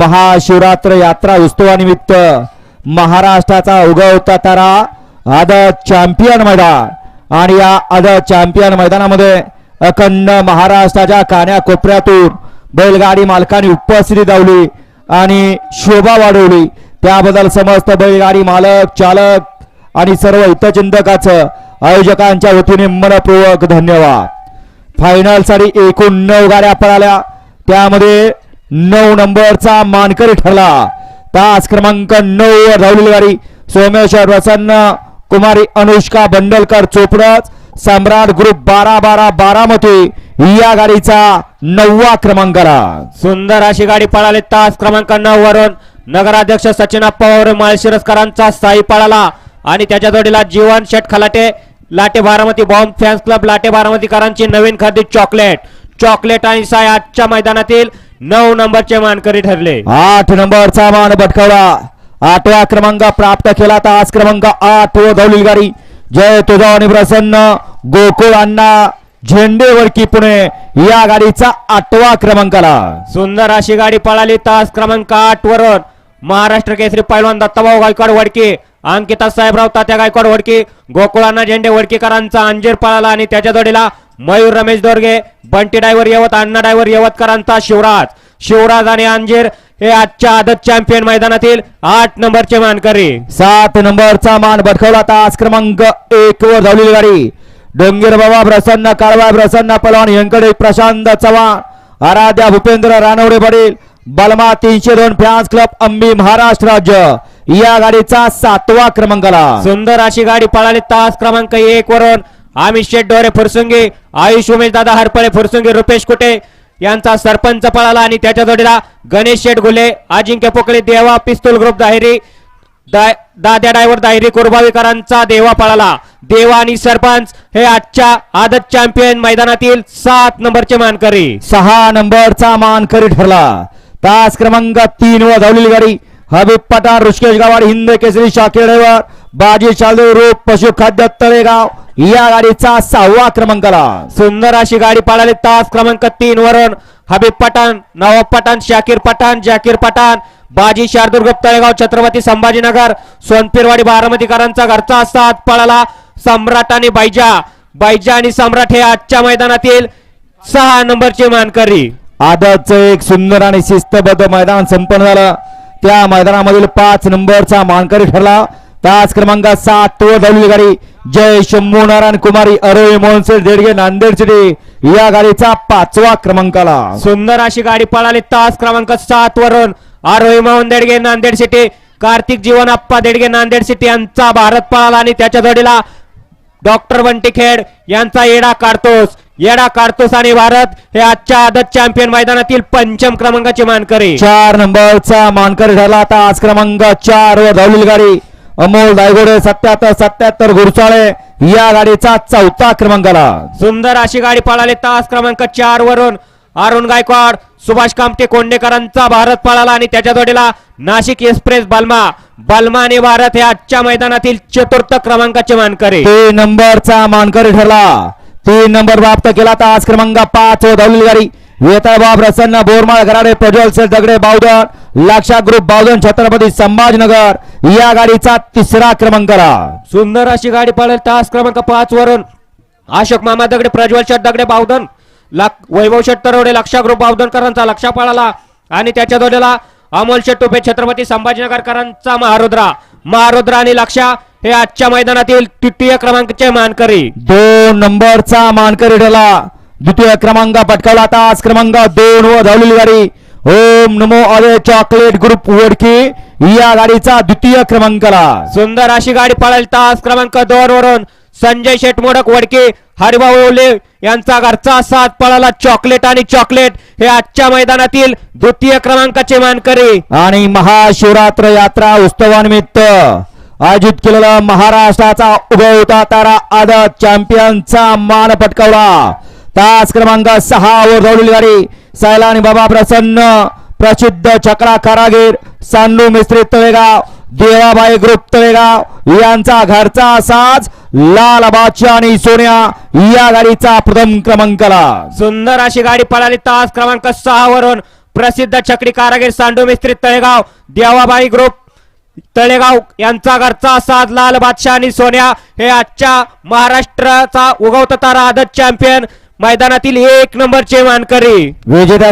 महाशिवरात्र यात्रा उत्सवानिमित्त महाराष्ट्राचा उगवता तारा आद चॅम्पियन मैदान आणि या आद चॅम्पियन मैदानामध्ये अखंड महाराष्ट्राच्या कान्याकोपऱ्यातून बैलगाडी मालकांनी उपस्थिती दावली आणि शोभा वाढवली. त्याबद्दल समस्त बैलगाडी मालक चालक आणि सर्व हितचिंतकाचं आयोजकांच्या वतीने मनपूर्वक धन्यवाद. फायनलसाठी एकूण नऊ गाड्या पळाल्या. त्यामध्ये नऊ नंबरचा मानकरी ठरला. तास क्रमांक नऊ वर धावलेली गाडी. सोमेश्वर प्रसन्न. कुमारी अनुष्का बंडलकर चोपडच. सम्राट ग्रुप बारा बारा बारामती. या गाडीचा नववा क्रमांक आला सुंदर अशी गाडी पळाली तास क्रमांक नऊ वरून. नगराध्यक्ष सचिन पवार माळशिरसकरांचा साई पळाला. आणि त्याच्या जोडीला जीवन शेट खलाटे. लाटे बारामती बॉम्ब फॅन्स क्लब लाटे बारामतीकरांची नवीन खरेदी चॉकलेट. चॉकलेट आणि साय आजच्या मैदानातील नऊ नंबरचे मानकरी ठरले. आठ नंबरचा मान भटकवला. आठवा क्रमांक प्राप्त केला तास क्रमांक आठ व धावलेली गाडी जय तुझा आणि प्रसन्न. गोकुळ अण्णा झेंडेवरकी पुणे या गाडीचा आठवा क्रमांक आला. सुंदर अशी गाडी पळाली तास क्रमांक आठ वरून महाराष्ट्र केसरी पैलवान दत्ताभाऊ गायकवाड वडके अंकिता साहेबराव तात्या गायकवाड वडके गोकुळांना झेंडे वडकेकरांचा अंजीर पळाला आणि त्याच्या जोडीला मयूर रमेश दोरगे बंटी डायव्हर यवत अण्णा डायव्हर यवतकरांचा शिवराज. शिवराज आणि अंजीर हे आजच्या आदत चॅम्पियन मैदानातील आठ नंबरचे मानकरी. सात नंबरचा मान भटकवला तास क्रमांक एक वर धावलेली गाडी. डोंगर बाबा प्रसन्न काळवा प्रसन्न पलवान व्यंकटे प्रशांत चव्हाण आराध्या भूपेंद्र रानवडे पाटील बलमा तीनशे दोन फॅन्स क्लब अंबी महाराष्ट्र राज्य. या गाडीचा सातवा क्रमांक आला सुंदर अशी गाडी पळाली तास क्रमांक एक वरून. आमिष शेठ डोरे फुरसुंगी आयुष उमेश दादा हरपळे फुरसुंगी रुपेश कुटे यांचा सरपंच पळाला आणि त्याच्या जोडीला गणेश शेठ गुले अजिंक्य पोकळे देवा पिस्तूल ग्रुप दाहिरी दा- दाद्या डायव्हर दाहिरी कुरबावीकरांचा देवा पळाला. देवा आणि सरपंच हे आजच्या आदत चॅम्पियन मैदानातील सात नंबरचे मानकरी. सहा नंबरचा मानकरी ठरला. तास क्रमांक तीन वर धावलेली गाडी. हबीब पठाण ऋषकेश गावाड हिंद केसरी शाकीर ड्रायव्हर बाजी शालदेव रूप पशुखाद्य तळेगाव. या गाडीचा सहावा क्रमांक आला. सुंदर अशी गाडी पळाली. तास क्रमांक तीन वरून हबीब पठाण नवाब पठाण शाकीर पठाण जाकीर पठाण बाजी गुप्त तळेगाव छत्रपती संभाजीनगर सोनपिरवाडी बारामतीकरांचा घरचा साथ पळाला. सम्राट आणि बैजा बैजा आणि सम्राट हे आजच्या मैदानातील सहा नंबरचे मानकरी. आदतचं एक सुंदर आणि शिस्तबद्ध मैदान संपन्न झालं. त्या मैदानामधील पाच नंबरचा मानकरी ठरला. तास क्रमांक सात वर धावलेली गाडी. जय शंभू नारायण कुमारी अरोई मोहनसे देडगे नांदेड सिटी या गाडीचा पाचवा क्रमांक आला सुंदर अशी गाडी पळाली तास क्रमांक सात वरून. आरोही मोहन देडगे नांदेड सिटी कार्तिक जीवन आप्पा देडगे नांदेड सिटी यांचा भारत पळाला आणि त्याच्या जोडीला डॉक्टर बंटी खेड यांचा येडा काढतोस येडा काढतोस आणि भारत हे आजच्या आदत चॅम्पियन मैदानातील पंचम क्रमांकाचे मानकरी. चार नंबरचा मानकरी ठरला तास क्रमांक चार वर धावलेली गाडी. अमोल दायगोडे सत्याहत्तर सत्याहत्तर घुरसाळे या गाडीचा चौथा क्रमांक आला. सुंदर अशी गाडी पळाली तास क्रमांक चार वरून. अरुण गायकवाड सुभाष कामटे कोंडेकरांचा भारत पळाला आणि त्याच्या जोडीला नाशिक एक्सप्रेस बलमा. बलमा आणि भारत हे आजच्या मैदानातील चतुर्थ क्रमांकाचे मानकरी. तीन नंबरचा मानकरी ठरला. तीन नंबर प्राप्त केला तास क्रमांक पाच धावलेली गाडी. वेताळबाब प्रसन्न बोरमाळ गराडे प्रज्वल सेठ दगडे बावधन लाक्षा ग्रुप बावधन छत्रपती संभाजीनगर. या गाडीचा तिसरा क्रमांक सुंदर अशी गाडी पळेल तास क्रमांक पाच वरून. अशोक मामा दगडे प्रज्वल शेठ दगडे बावधन वैभव शेठ तरवडे लक्षा ग्रुप बावधनकरांचा लक्षा पळाला. आणि त्याच्या जोडीला अमोल शेठ टोपे छत्रपती संभाजीनगरकरांचा महारुद्रा. महारुद्रा आणि लक्षा हे आजच्या मैदानातील तृतीय क्रमांकाचे मानकरी. दोन नंबरचा मानकरी ठरला. द्वितीय क्रमांक पटकावला तास क्रमांक दोन वर धावलेली गाडी. ओम नमो अरे चॉकलेट ग्रुप वडकी. या गाडीचा द्वितीय क्रमांक आला सुंदर अशी गाडी पळेल तास क्रमांक दोन वरून संजय शेठ मोडक वडके हरिभाऊ ओले यांचा घरचा साथ पळाला. चॉकलेट आणि चॉकलेट हे आजच्या मैदानातील द्वितीय क्रमांकाचे मानकरी. आणि महाशिवरात्र यात्रा उत्सवानिमित्त आयोजित केलेला महाराष्ट्राचा उगवता तारा आदत चॅम्पियनचा मान पटकावला. तास क्रमांक सहा ओव्हर धावलेली गाडी. सैलानी बाबा प्रसन्न प्रसिद्ध चक्रा कारागीर सांडू मिस्त्री तळेगाव देवाबाई ग्रुप तळेगाव. यांचा घरचा साज लाल बादशाह आणि सोन्या या गाडीचा प्रथम क्रमांकला सुंदर अशी गाडी पळाली तास क्रमांक सहा वरून. प्रसिद्ध चक्री कारागीर सांडू मिस्त्री तळेगाव देवाबाई ग्रुप तळेगाव. यांचा घरचा साज लाल बादशाह आणि सोन्या. हे आजच्या महाराष्ट्राचा उगवता तारा आदत चॅम्पियन मैदानातील एक नंबरचे मानकरी विजेत्या